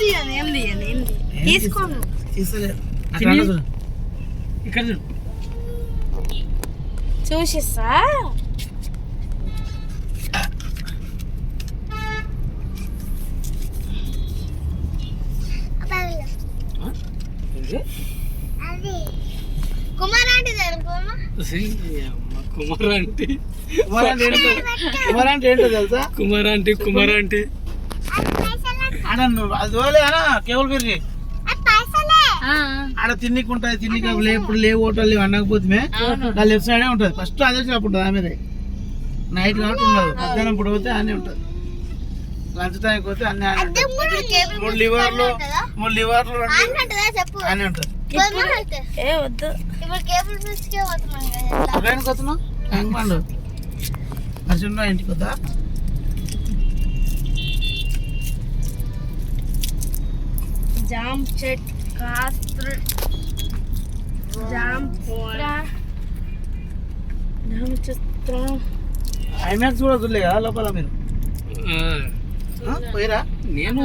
తీయను ఏం తీయను ఏం తీయను తీసుకోను. ఇక్కడ చూడు చూసిస్తా? కుమార్ అంటే కుమార్ అంటే కుమార్ అంటే కుమార్ అంటే ఏంటో తెలుసా కుమార్ అంటే కుమార్ అంటే ఆడ నువ్వు అది తోలే అనా కేబుల్ పెరిగి ఆడ తిన్నికి ఉంటుంది తిన్నికి లేప్పుడు లేవు హోటల్ లేవు అనకపోతే నా లెఫ్ట్ సైడే ఉంటుంది. ఫస్ట్ అదే షాప్ ఉంటుంది ఆమెదే నైట్ కాబట్టి ఉండదు. మధ్యాహ్నం ఇప్పుడు పోతే అన్నీ ఉంటుంది. లంచ్ టైంకి పోతే అన్నీ మూడు లివర్లు మూడు లివర్లు అన్నీ ఉంటుంది ఏ వద్దు. ఇప్పుడు కేబుల్ పోతున్నాం కదా ఇంటికి వద్దా? జామ్ చెట్ కాస్త్ర జామ్ జామ్ చిత్రం. ఐమాక్స్ కూడా చూడలే కదా లోపల మీరు? పోయిరా? నేను